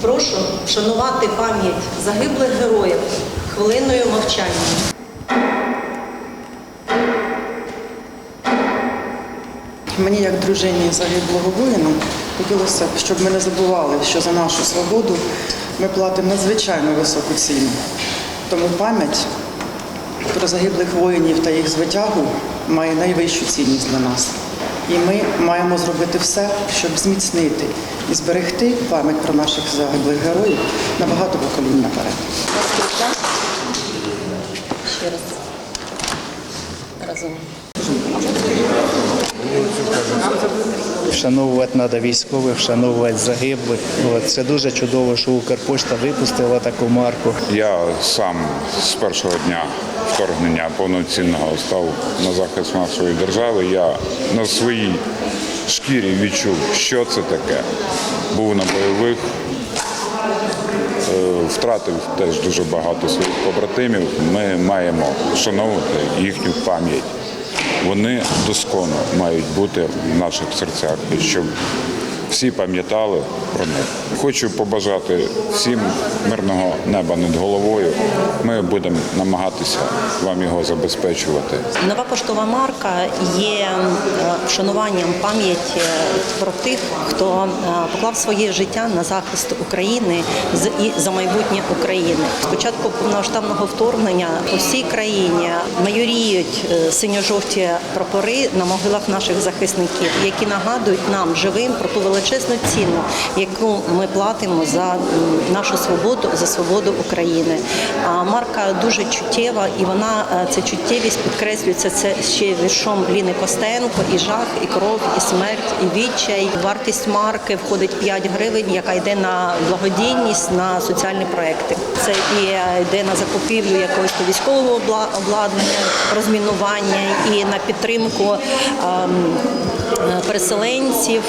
Прошу вшанувати пам'ять загиблих героїв хвилиною мовчання. Мені, як дружині загиблого воїна, хотілося б, щоб ми не забували, що за нашу свободу ми платимо надзвичайно високу ціну. Тому пам'ять про загиблих воїнів та їх звитягу має найвищу цінність для нас. І ми маємо зробити все, щоб зміцнити і зберегти пам'ять про наших загиблих героїв на багато поколінь наперед. Ще раз. Разом. Вшановувати треба військових, вшановувати загиблих. От. Це дуже чудово, що Укрпошта випустила таку марку. Я сам з першого дня вторгнення повноцінного став на захист нашої держави. Я на своїй шкірі відчув, що це таке. Був на бойових, е, втратив теж дуже багато своїх побратимів. Ми маємо вшановувати їхню пам'ять. Вони досконо мають бути в наших серцях, і щоб всі пам'ятали про них. Хочу побажати всім мирного неба над головою. Ми будемо намагатися вам його забезпечувати. Нова поштова марка є е, вшануванням пам'яті про тих, хто е, поклав своє життя на захист України і за майбутнє України. Спочатку повномасштабного вторгнення по всій країні майоріють е, синьо-жовті прапори на могилах наших захисників, які нагадують нам живим про ту величезну ціну, яку ми платимо за нашу свободу, за свободу України. Марка дуже чуттєва, і вона е, ця чуттєвість підкреслюється це ще віршом Ліни Костенко, і жах, і кров, і смерть, і відчай. Вартість марки входить 5 гривень, яка йде на благодійність на соціальні проекти. Це і е, йде на закупівлю якогось військового обладнання, розмінування і на підтримку ем, е, переселенців,